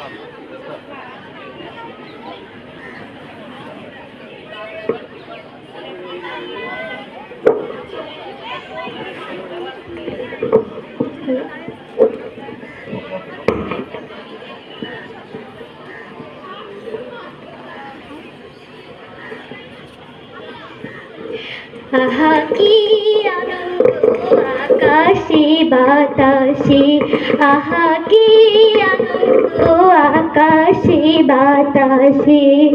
phẩm Yeah. কি আনন্দ আকাশে, বাতাসে। আহা কি আকাশে, বাতাসে।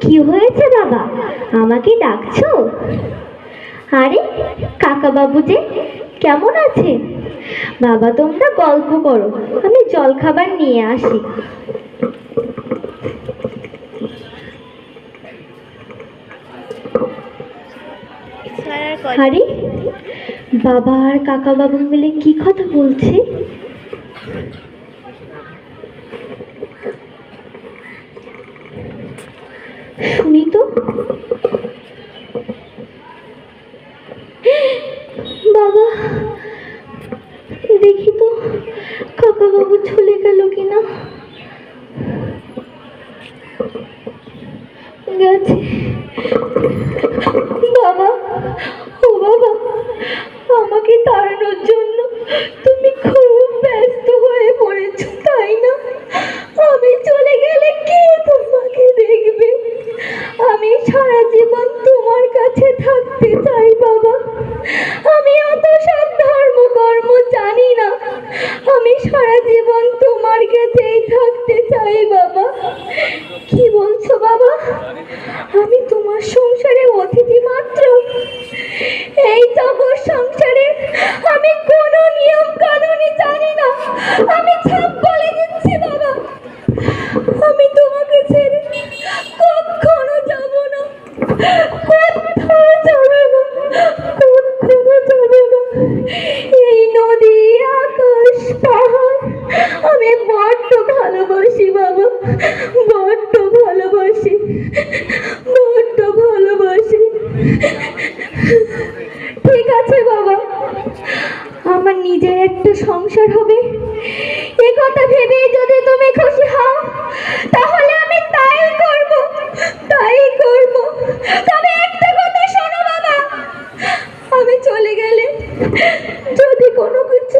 কি হয়েছে বাবা? আমাকে ডাকছো? আরে কাকা বাবু যে, কেমন আছে বাবা, তোমরা গল্প করো। আমি জল খাবার নিয়ে আসি। আরে বাবা আর কাকা বাবু মিলে কি কথা বলছে? শুনি তো। বাবা, দেখি তো কাকা বাবু চলে গেল কিনা। গেছে। বাবা বাবা ভালোবাসি বাবা, বড্ড ভালোবাসি বড্ড ভালোবাসি। ঠিক আছে বাবা, আমার নিজের একটা সংসার হবে। এ কথা ভেবেই যদি তুমি খুশি